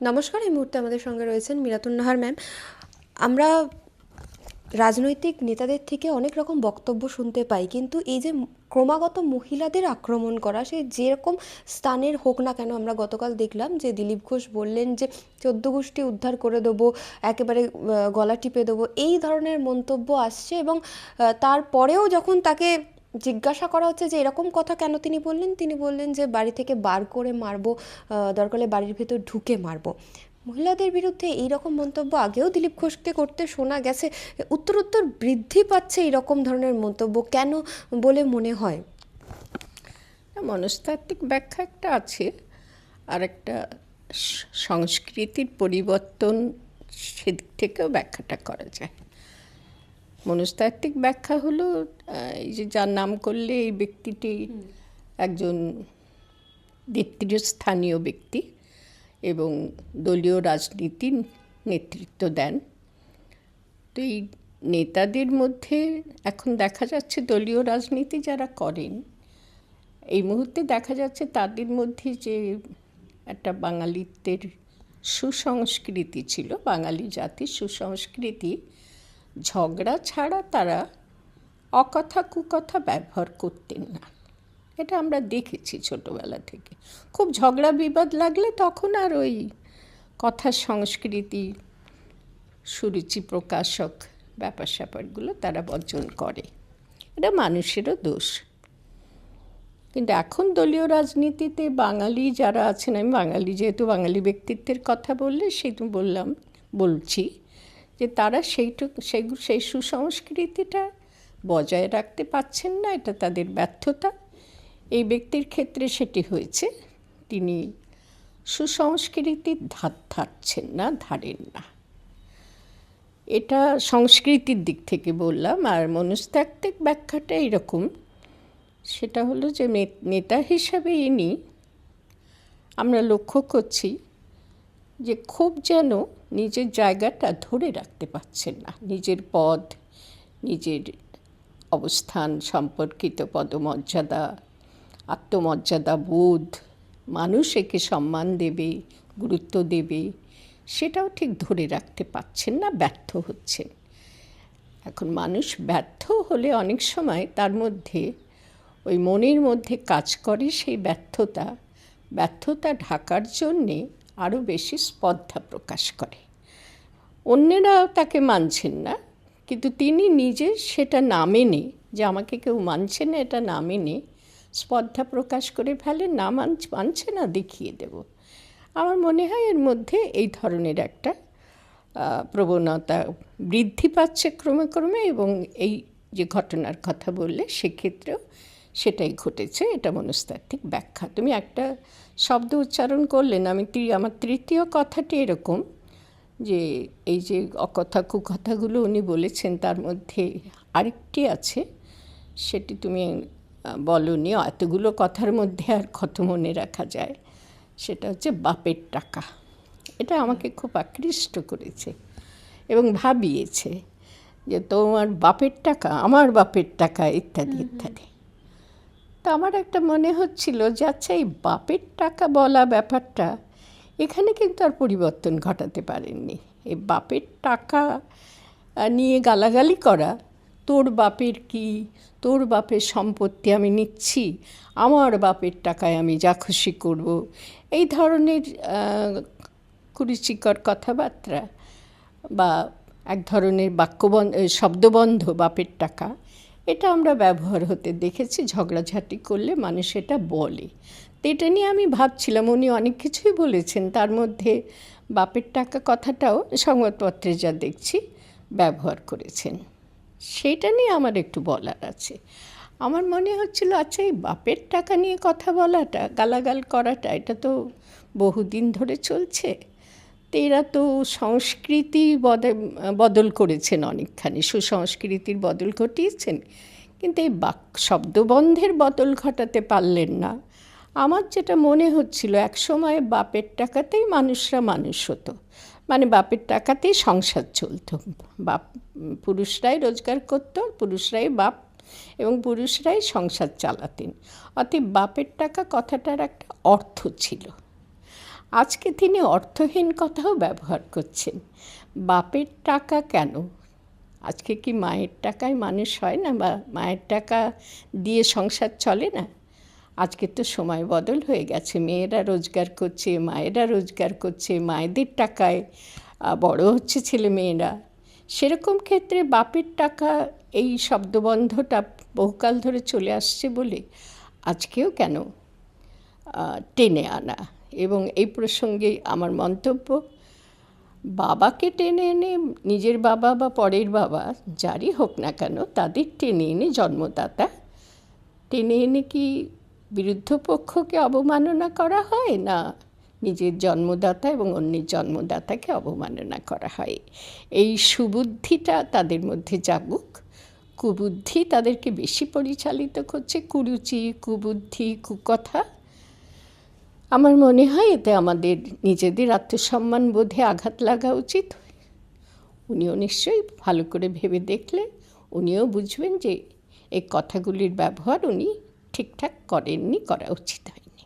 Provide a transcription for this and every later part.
নমস্কার, এই মুহূর্তে আমাদের সঙ্গে রয়েছেন মিরাতুন নাহার ম্যাম। আমরা রাজনৈতিক নেতাদের থেকে অনেক রকম বক্তব্য শুনতে পাই, কিন্তু এই যে ক্রমাগত মহিলাদের আক্রমণ করা, সে যেরকম স্থানের হোক না কেন আমরা গতকাল দেখলাম যে দিলীপ ঘোষ বললেন যে চোদ্দ গোষ্ঠী উদ্ধার করে দেবো, একেবারে গলা টিপে দেবো, এই ধরনের মন্তব্য আসছে এবং তারপরেও যখন তাকে জিজ্ঞাসা করা হচ্ছে যে এরকম কথা কেন তিনি বললেন? তিনি বললেন যে বাড়ি থেকে বার করে মারবো দরকার বাড়ির ভেতর ঢুকে মারবো। মহিলাদের বিরুদ্ধে এই রকম মন্তব্য আগেও দিলীপ ঘোষকে করতে শোনা গেছে। উত্তর উত্তর বৃদ্ধি পাচ্ছে এই রকম ধরনের মন্তব্য কেন বলে মনে হয়? মনস্তাত্ত্বিক ব্যাখ্যা একটা আছে। আর একটা সংস্কৃতির পরিবর্তন সেদিক থেকেও ব্যাখ্যাটা করা যায়। মনস্তাত্ত্বিক ব্যাখ্যা হলো এই যে যার নাম করলে এই ব্যক্তিটি একজন স্থানীয় ব্যক্তি এবং দলীয় রাজনীতির নেতৃত্ব দেন। তো এই নেতাদের মধ্যে এখন দেখা যাচ্ছে দলীয় রাজনীতি যারা করেন, এই মুহূর্তে দেখা যাচ্ছে তাদের মধ্যে যে একটা বাঙালিত্বের সুসংস্কৃতি ছিল, বাঙালি জাতির সুসংস্কৃতি ঝগড়া ছাড়া তারা অকথা কুকথা ব্যবহার করতেন না। এটা আমরা দেখেছি ছোটোবেলা থেকে। খুব ঝগড়া বিবাদ লাগলে তখন আর ওই কথা সংস্কৃতি, সুরুচি প্রকাশক ব্যাপার স্যাপারগুলো তারা বর্জন করে। এটা মানুষেরও দোষ। কিন্তু এখন দলীয় রাজনীতিতে বাঙালি যারা আছেন, আমি বাঙালি যেহেতু বাঙালি ব্যক্তিত্বের কথা বললে সেটু বললাম, বলছি যে তারা সেইটুকু, সেই সেই সুসংস্কৃতিটা বজায় রাখতে পারছেন না, এটা তাদের ব্যর্থতা। এই ব্যক্তির ক্ষেত্রে সেটি হয়েছে, তিনি সুসংস্কৃতির ধার ধারছেন না, ধারেন না। এটা সংস্কৃতির দিক থেকে বললাম, আর মনস্তাত্ত্বিক ব্যাখ্যাটা এরকম সেটা হলো যে নেতা হিসাবে ইনি, আমরা লক্ষ্য করছি যে খুব যেন নিজের জায়গাটা ধরে রাখতে পারছেন না। নিজের পদ, নিজের অবস্থান সম্পর্কিত পদমর্যাদা, আত্মমর্যাদা, বোধ, মানুষ একে সম্মান দেবে, গুরুত্ব দেবে, সেটাও ঠিক ধরে রাখতে পারছেন না, ব্যর্থ হচ্ছেন। এখন মানুষ ব্যর্থ হলে অনেক সময় তার মধ্যে ওই মনের মধ্যে কাজ করে সেই ব্যর্থতা। ব্যর্থতা ঢাকার জন্যে আরও বেশি স্পর্ধা প্রকাশ করে। অন্যেরা তাকে মানছেন না, কিন্তু তিনি নিজে সেটা না মেনে, যে আমাকে কেউ মানছে না, এটা না মেনে স্পর্ধা প্রকাশ করে ফেলে না মানছে মানছে না, দেখিয়ে দেব। আমার মনে হয় এর মধ্যে এই ধরনের একটা প্রবণতা বৃদ্ধি পাচ্ছে ক্রমে ক্রমে এবং এই যে ঘটনার কথা বললে, সেক্ষেত্রেও সেটাই ঘটেছে এটা মনস্তাত্ত্বিক ব্যাখ্যা। তুমি একটা শব্দ উচ্চারণ করলেন আমি তৃ- আমার তৃতীয় কথাটি এরকম যে এই যে অকথা কুকথাগুলো উনি বলেছেন তার মধ্যে আরেকটি আছে সেটি তুমি বলনি এতগুলো কথার মধ্যে আর কত মনে রাখা যায় সেটা হচ্ছে বাপের টাকা। এটা আমাকে খুব আকৃষ্ট করেছে এবং ভাবিয়েছে যে তোমার বাপের টাকা আমার বাপের টাকা ইত্যাদি ইত্যাদি। আমার একটা মনে হচ্ছিল যে আচ্ছা এই বাপের টাকা বলা ব্যাপারটা এখানে কিন্তু আর পরিবর্তন ঘটাতে পারেননি। এই বাপের টাকা নিয়ে গালাগালি করা, তোর বাপের কি, তোর বাপের সম্পত্তি আমি নিচ্ছি, আমার বাপের টাকায় আমি যা খুশি করব, এই ধরনের কুরুচিকর কথাবার্তা বা এক ধরনের বাক্যবন্ধ, শব্দবন্ধ বাপের টাকা এটা আমরা ব্যবহার হতে দেখেছি, ঝগড়াঝাটি করলে মানুষ এটা বলে। তো এটা নিয়ে আমি ভাবছিলাম, উনি অনেক কিছুই বলেছেন, তার মধ্যে বাপের টাকা কথাটাও সংবাদপত্রে যা দেখছি ব্যবহার করেছেন। সেটা নিয়ে আমার একটু বলার আছে। আমার মনে হচ্ছিল আচ্ছা এই বাপের টাকা নিয়ে কথা বলাটা, গালাগাল করাটা, এটা তো বহুদিন ধরে চলছে। এরা তো সংস্কৃতি বদল করেছেন অনেকখানি, সুসংস্কৃতির বদল ঘটিয়েছেন। কিন্তু এই বাক, শব্দবন্ধের বদল ঘটাতে পারলেন না। আমার যেটা মনে হচ্ছিল এক সময় বাপের টাকাতেই মানুষরা মানুষ হতো। মানে বাপের টাকাতেই সংসার চলতো। বাপ, পুরুষরাই রোজগার করতো, পুরুষরাই বাপ এবং পুরুষরাই সংসার চালাতেন। অতএব বাপের টাকা কথাটার একটা অর্থ ছিল। আজকে তিনি অর্থহীন কথাও ব্যবহার করছেন। বাপের টাকা কেন? আজকে কি মায়ের টাকায় মানুষ হয় না বা মায়ের টাকা দিয়ে সংসার চলে না? আজকে তো সময় বদল হয়ে গেছে। মেয়েরা রোজগার করছে, মায়েরা রোজগার করছে, মায়েদের টাকায় বড় হচ্ছে ছেলে মেয়েরা সেরকম ক্ষেত্রে বাপের টাকা এই শব্দবন্ধটা বহুকাল ধরে চলে আসছে বলে আজকেও কেন টেনে আনা? এবং এই প্রসঙ্গে আমার মন্তব্য, বাবাকে টেনে এনে নিজের বাবা বা পরের বাবা যারই হোক না কেন তাদের টেনে এনে জন্মদাতা, টেনে এনে কি বিরুদ্ধ পক্ষকে অবমাননা করা হয় না নিজের জন্মদাতা এবং অন্যের জন্মদাতাকে অবমাননা করা হয়? এই সুবুদ্ধিটা তাদের মধ্যে জাগুক, কুবুদ্ধি তাদেরকে বেশি পরিচালিত করছে, কুরুচি, কুবুদ্ধি, কুকথা আমার মনে হয় এতে আমাদের নিজেদের আত্মসম্মান বোধে আঘাত লাগা উচিত। উনিও নিশ্চয়ই ভালো করে ভেবে দেখলে উনিও বুঝবেন যে এই কথাগুলির ব্যবহার উনি ঠিকঠাক করেননি, করা উচিত হয়নি।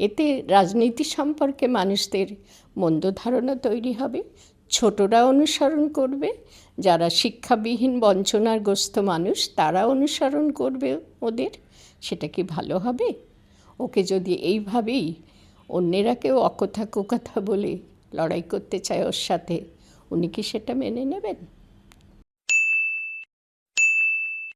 এতে রাজনীতি সম্পর্কে মানুষদের মন্দ ধারণা তৈরি হবে, ছোটরা অনুসরণ করবে, যারা শিক্ষাবিহীন বঞ্চনাগ্রস্ত মানুষ তারা অনুসরণ করবে ওদের, সেটা কি ভালো হবে? ওকে যদি এইভাবেই অন্যেরা কেউ অকথা কুকথা বলে লড়াই করতে চায় ওর সাথে। উনি কি সেটা মেনে নেবেন?